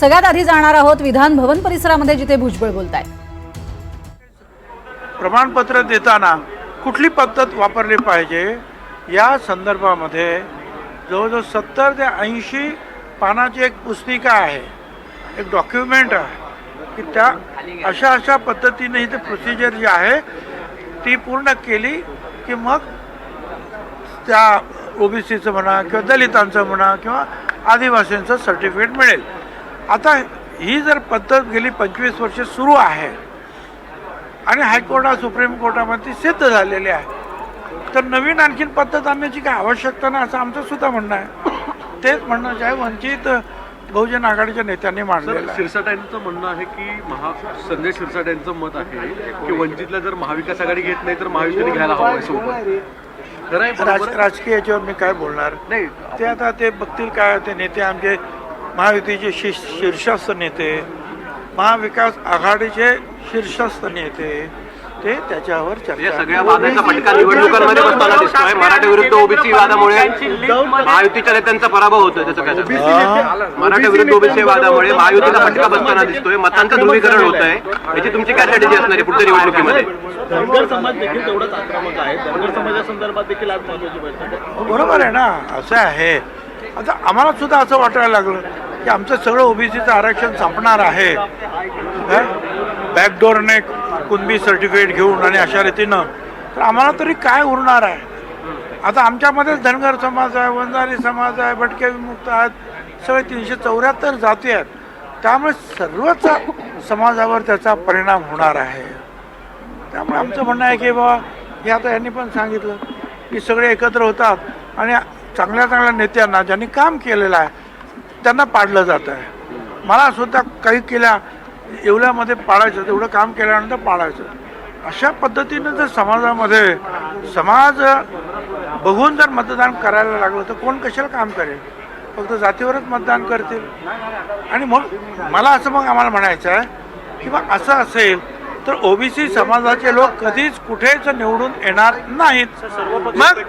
सगळ्यात आधी जाणार आहोत विधान भवन परिसरामध्ये जिथे भुजबळ बोलत आहेत प्रमाणपत्र देताना कुठली पद्धत वापरली पाहिजे या संदर्भामध्ये जवळजवळ सत्तर ते ऐंशी पानाची एक पुस्तिका आहे एक डॉक्युमेंट आहे की त्या अशा अशा पद्धतीने ते प्रोसिजर जी आहे ती पूर्ण केली की मग त्या ओबीसीचं म्हणा किंवा दलितांचं म्हणा किंवा आदिवासींचं सर्टिफिकेट मिळेल. आता ही जर पद्धत गेली पंचवीस वर्षे सुरू आहे आणि हायकोर्टात सुप्रीम कोर्टामध्ये सिद्ध झालेली आहे तर नवीन आणखीन पद्धत आणण्याची काय आवश्यकता नाही असं आमचं सुद्धा म्हणणं आहे. तेच म्हणणं जे आहे वंचित बहुजन आघाडीच्या नेत्यांनी मांडलेलं सर आहे. शिरसाट यांचं म्हणणं आहे की महा संजय शिरसाट यांचं मत आहे की वंचितला जर महाविकास आघाडी घेत नाही तर महायुतीने घ्यायला हवं सोबत? राजकीय याच्यावर मी काय बोलणार? नाही. ते आता ते बघतील काय ते नेते आमचे महायुतीचे शीर्ष शीर्षस्थ नेते महाविकास आघाडीचे शीर्षस्थ नेते ते त्याच्यावर सगळ्या वादाचा फटका निवडणुकांमध्ये बसताना दिसतोय. मराठा विरुद्ध ओबीसी वादामुळे महायुतीच्या नेत्यांचा पराभव होतोय त्याचं काय? मराठा विरुद्ध ओबीसी वादामुळे फटका बसताना दिसतोय. मतांचं ध्रुवीकरण होत आहे याची तुमची काय स्ट्रॅटेजी असणार आहे पुढच्या निवडणुकीमध्ये? धनगर समाज देखील तेवढाच आक्रमक आहे. धनगर समाजासंदर्भात देखील आज महत्वाची बैठक आहे. बरोबर आहे ना. असं आहे. आता आम्हाला सुद्धा असं वाटायला लागलं. की आमचं सगळं ओबीसीचं आरक्षण संपणार आहे. बॅकडोरने कुणबी सर्टिफिकेट घेऊन आणि अशा रीतीनं. तर आम्हाला तरी काय उरणार आहे? आता आमच्यामध्येच धनगर समाज आहे वंजारी समाज आहे भटके विमुक्त आहेत सगळे तीनशे चौऱ्याहत्तर जाती आहेत. त्यामुळे सर्वच समाजावर त्याचा परिणाम होणार आहे. त्यामुळे आमचं म्हणणं आहे की बाबा हे आता यांनी पण सांगितलं की सगळे एकत्र होतात आणि चांगल्या चांगल्या नेत्यांना ज्यांनी काम केलेलं आहे त्यांना पाडलं जात आहे. मला सुद्धा काही केल्या एवढ्यामध्ये पाडायचं तेवढं काम केल्यानंतर पाडायचं. अशा पद्धतीनं जर समाजामध्ये समाज बघून जर मतदान करायला लागलं तर कोण कशाला काम करेल? फक्त जातीवरच मतदान करतील. आणि मग मला असं मग आम्हाला म्हणायचं आहे की मग असं असेल तर ओबीसी समाजाचे लोक कधीच कुठेच निवडून येणार नाहीत. मग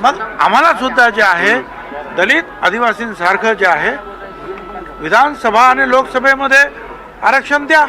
मग आम्हाला सुद्धा जे आहे दलित आदिवासींसारखं जे आहे विधानसभा आणि लोकसभेमध्ये आरक्षण द्या.